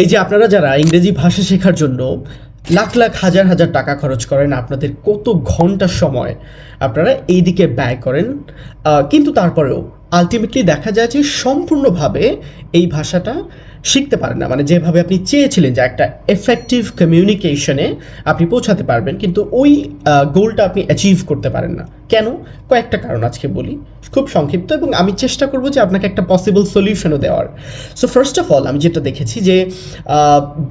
এই যে আপনারা যারা ইংরেজি ভাষা শেখার জন্য লাখ লাখ হাজার হাজার টাকা খরচ করেন, আপনাদের কত ঘণ্টা সময় আপনারা এই দিকে ব্যয় করেন। কিন্তু তারপরেও আলটিমেটলি দেখা যায় যে সম্পূর্ণভাবে এই ভাষাটা শিখতে পারেন না। মানে যেভাবে আপনি চেয়েছিলেন যে একটা এফেক্টিভ কমিউনিকেশনে আপনি পৌঁছাতে পারবেন, কিন্তু ওই গোলটা আপনি অ্যাচিভ করতে পারেন না। কেন? কয়েকটা কারণ আজকে বলি। খুব সংক্ষিপ্ত এবং আমি চেষ্টা করব যে আপনাকে একটা পসিবল সলিউশনও দেওয়ার। সো ফার্স্ট অফ অল আমি যেটা দেখেছি যে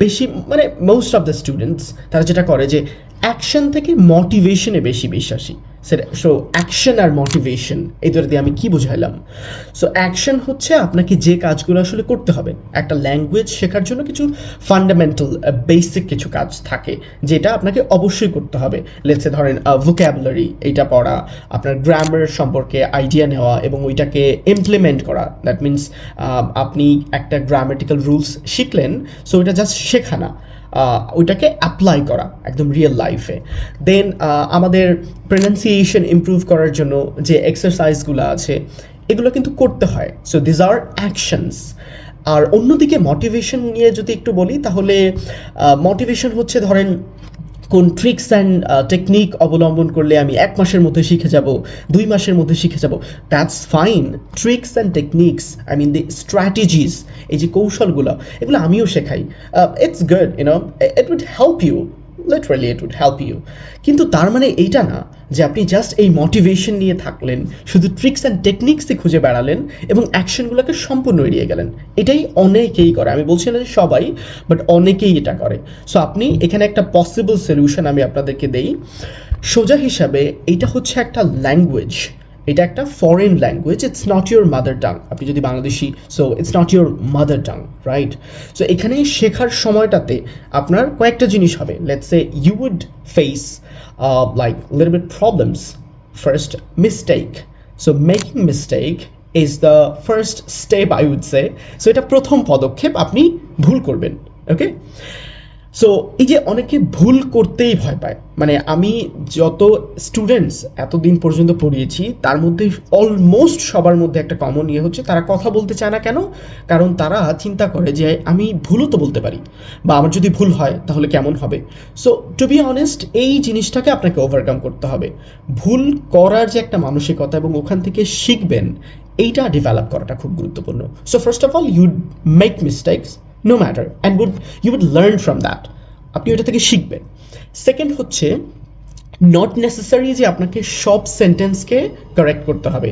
বেশি মানে মোস্ট অফ দ্য স্টুডেন্টস তারা যেটা করে যে অ্যাকশন থেকে মোটিভেশনে বেশি বিশ্বাসী। সেটা সো অ্যাকশন আর মোটিভেশন এই দুটো দিয়ে আমি কি বুঝাইলাম? সো অ্যাকশন হচ্ছে আপনাকে যে কাজগুলো আসলে করতে হবে। একটা ল্যাঙ্গুয়েজ শেখার জন্য কিছু ফান্ডামেন্টাল বেসিক কিছু কাজ থাকে যেটা আপনাকে অবশ্যই করতে হবে। লেটসে ধরেন ভোক্যাবুলারি এইটা পড়া আপনার গ্রামার সম্পর্কে আইডিয়া নেওয়া এবং ওইটাকে ইমপ্লিমেন্ট করা। দ্যাট মিন্স আপনি একটা গ্রামেটিক্যাল রুলস শিখলেন সো ওইটা জাস্ট শেখা না আহ, ওইটাকে অ্যাপ্লাই করা একদম রিয়েল লাইফে দেন আমাদের প্রনাউন্সিয়েশন ইম্প্রুভ করার জন্য যে এক্সারসাইজগুলো আছে, এগুলো কিন্তু করতে হয়। সো দিজ আর অ্যাকশনস আর অন্যদিকে মোটিভেশন নিয়ে যদি একটু বলি, তাহলে মোটিভেশন হচ্ছে ধরেন কোন ট্রিক্স অ্যান্ড টেকনিক অবলম্বন করলে আমি এক মাসের মধ্যে শিখে যাব, দুই মাসের মধ্যে শিখে যাব that's fine tricks and techniques I mean the strategies এই যে কৌশলগুলো, এগুলো আমিও শেখাই। It's good you know it would help you literally it would help you কিন্তু তার মানে এইটা না যে আপনি জাস্ট এই মোটিভেশন নিয়ে থাকলেন, শুধু ট্রিক্স অ্যান্ড টেকনিক্সই খুঁজে বেড়ালেন এবং অ্যাকশনগুলোকে সম্পূর্ণ এড়িয়ে গেলেন। এটাই অনেকেই করে। আমি বলছি না যে সবাই বাট অনেকেই এটা করে। সো আপনি এখানে একটা পসিবল সলিউশন আমি আপনাদেরকে দেই। সোজা হিসাবে এটা হচ্ছে একটা ল্যাঙ্গুয়েজ এটা একটা foreign language it's not your mother tongue আপনি যদি Bangladeshi so it's not your mother tongue right so এখানে শেখার সময়টাতে আপনার কয়েকটা জিনিস হবে। Let's say you would face like little bit problems first mistake so making mistake is the first step I would say so এটা প্রথম পদক্ষেপ আপনি ভুল করবেন ওকে সো এই যে অনেকে ভুল করতেই ভয় পায়। মানে আমি যত স্টুডেন্টস এতদিন পর্যন্ত পড়িয়েছি, তার মধ্যে অলমোস্ট সবার মধ্যে একটা কমন ইয়ে হচ্ছে, তারা কথা বলতে চায় না কেন? কারণ তারা চিন্তা করে যে আমি ভুলও তো বলতে পারি। বা আমার যদি ভুল হয়, তাহলে কেমন হবে? সো টু বি অনেস্ট এই জিনিসটাকে আপনাকে ওভারকাম করতে হবে। ভুল করার যে একটা মানসিকতা এবং ওখান থেকে শিখবেন, এইটা ডেভেলপ করাটা খুব গুরুত্বপূর্ণ। So first of all you'd make mistakes no matter and would you would learn from that আপনি ওটা থেকে শিখবেন। সেকেন্ড হচ্ছে নট নেসেসারি যে আপনাকে সব সেন্টেন্সকে কারেক্ট করতে হবে।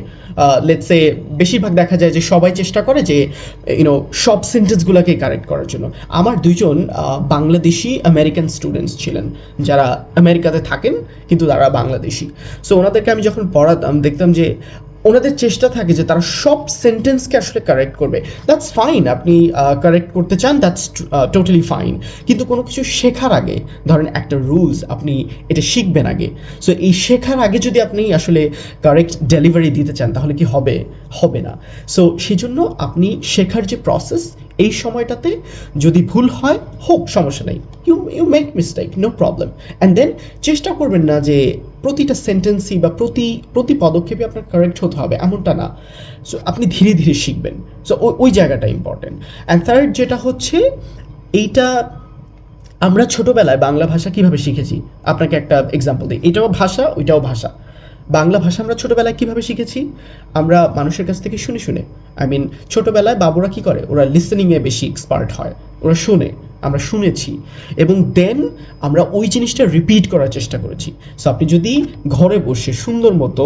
লেটসে বেশিরভাগ দেখা যায় যে সবাই চেষ্টা করে যে ইউনো সব সেন্টেন্সগুলোকে কারেক্ট করার জন্য। আমার দুইজন আহ, বাংলাদেশি আমেরিকান স্টুডেন্টস ছিলেন। যারা আমেরিকাতে থাকেন কিন্তু তারা বাংলাদেশি। সো ওনাদেরকে আমি যখন পড়াতাম দেখতাম যে ওনাদের চেষ্টা থাকে যে তারা সব সেন্টেন্সকে আসলে কারেক্ট করবে। দ্যাটস ফাইন আপনি কারেক্ট করতে চান দ্যাটস টোটালি ফাইন কিন্তু কোনো কিছু শেখার আগে, ধরেন একটা রুলস আপনি এটা শিখবেন আগে। সো এই শেখার আগে যদি আপনি আসলে কারেক্ট ডেলিভারি দিতে চান, তাহলে কি হবে? হবে না। সো সেই জন্য আপনি শেখার যে প্রসেস এই সময়টাতে যদি ভুল হয়, হোক, সমস্যা নেই। You you make mistake no problem and then চেষ্টা করবেন না যে প্রতিটা সেন্টেন্সই বা প্রতি প্রতি পদক্ষেপে আপনার কারেক্ট হতে হবে, এমনটা না। সো আপনি ধীরে ধীরে শিখবেন। সো ওই ওই জায়গাটা ইম্পর্টেন্ট অ্যান্ড থার্ড যেটা হচ্ছে, এইটা আমরা ছোটোবেলায় বাংলা ভাষা কীভাবে শিখেছি? আপনাকে একটা এক্সাম্পল দিই। এটাও ভাষা, ওইটাও ভাষা। বাংলা ভাষা আমরা ছোটোবেলায় কীভাবে শিখেছি? আমরা মানুষের কাছ থেকে শুনে শুনে। আই মিন ছোটোবেলায় বাবুরা কী করে? ওরা লিসেনিংয়ে বেশি এক্সপার্ট হয়। ওরা শুনে। আমরা শুনেছি এবং দেন আমরা ওই জিনিসটা রিপিট করার চেষ্টা করেছি। সো আপনি যদি ঘরে বসে সুন্দর মতো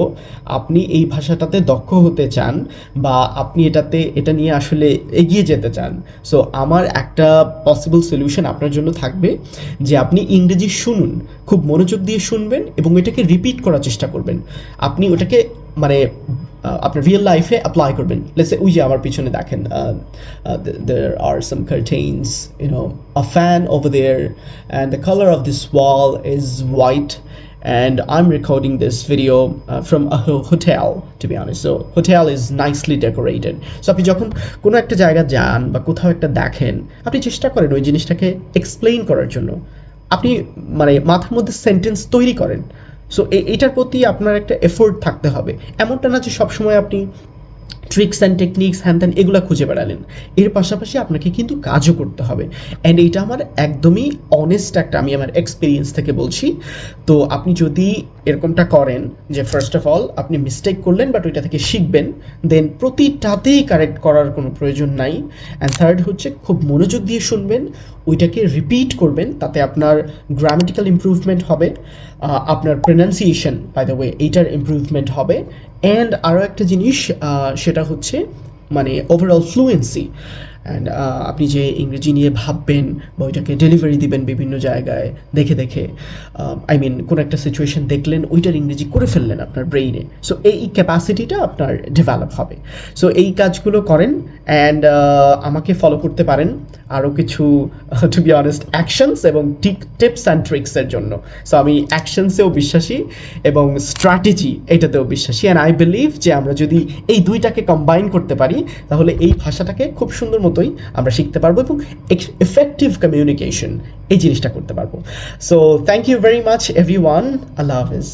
আপনি এই ভাষাটাতে দক্ষ হতে চান বা আপনি এটাতে, এটা নিয়ে আসলে এগিয়ে যেতে চান সো আমার একটা পসিবল সলিউশন আপনার জন্য থাকবে যে আপনি ইংরেজি শুনুন, খুব মনোযোগ দিয়ে শুনবেন এবং এটাকে রিপিট করার চেষ্টা করবেন। আপনি ওটাকে মানে আপনার রিয়েল লাইফে অ্যাপ্লাই করবেন। লেসে ওই যে আমার পিছনে দেখেন there are some curtains you know a fan over there and the colour of this wall is white and I'm recording this video uh, from a ho- hotel to be honest. So hotel is nicely decorated. So আপনি যখন কোনো একটা জায়গা যান বা কোথাও একটা দেখেন আপনি চেষ্টা করেন ওই জিনিসটাকে এক্সপ্লেইন করার জন্য। আপনি মানে মাথার মধ্যে সেন্টেন্স তৈরি করেন। সো এটার প্রতি আপনার একটা এফোর্ট থাকতে হবে। এমনটা না যে সবসময় আপনি ট্রিক্স অ্যান্ড টেকনিক্স হ্যান ত্যান এগুলো খুঁজে বেড়ালেন। এর পাশাপাশি আপনাকে কিন্তু কাজও করতে হবে। অ্যান্ড এইটা আমার একদমই অনেস্ট একটা আমি আমার এক্সপিরিয়েন্স থেকে বলছি। তো আপনি যদি এরকমটা করেন যে ফার্স্ট অফ অল আপনি মিস্টেক করলেন বাট ওইটা থেকে শিখবেন দেন প্রতিটাতেই কারেক্ট করার কোনো প্রয়োজন নাই। অ্যান্ড থার্ড হচ্ছে খুব মনোযোগ দিয়ে শুনবেন ওইটাকে রিপিট করবেন তাতে আপনার গ্রামেটিক্যাল ইমপ্রুভমেন্ট হবে আপনার প্রনাউন্সিয়েশন বাই দ্য ওয়ে এইটার ইমপ্রুভমেন্ট হবে। অ্যান্ড আরও একটা জিনিস আহ, সেটা হচ্ছে মানে ওভারঅল ফ্লুয়েন্সি অ্যান্ড আপনি যে ইংরেজি নিয়ে ভাববেন বা ওইটাকে ডেলিভারি দিবেন বিভিন্ন জায়গায়, দেখে দেখে আই মিন কোনো একটা সিচুয়েশন দেখলেন, ওইটার ইংরেজি করে ফেললেন আপনার ব্রেইনে সো এই ক্যাপাসিটিটা আপনার ডেভেলপ হবে। সো এই কাজগুলো করেন অ্যান্ড আমাকে ফলো করতে পারেন আরও কিছু টু বি অনেস্ট অ্যাকশনস এবং টিক টিপস অ্যান্ড ট্রিক্সের জন্য। সো আমি অ্যাকশনসেও বিশ্বাসী এবং স্ট্র্যাটেজি এটাতেও বিশ্বাসী। অ্যান্ড আই বিলিভ যে আমরা যদি এই দুইটাকে কম্বাইন করতে পারি, তাহলে এই ভাষাটাকে খুব সুন্দর মতোই আমরা শিখতে পারব এবং এফেক্টিভ কমিউনিকেশন এই জিনিসটা করতে পারব। So thank you very much everyone Allah Hafiz.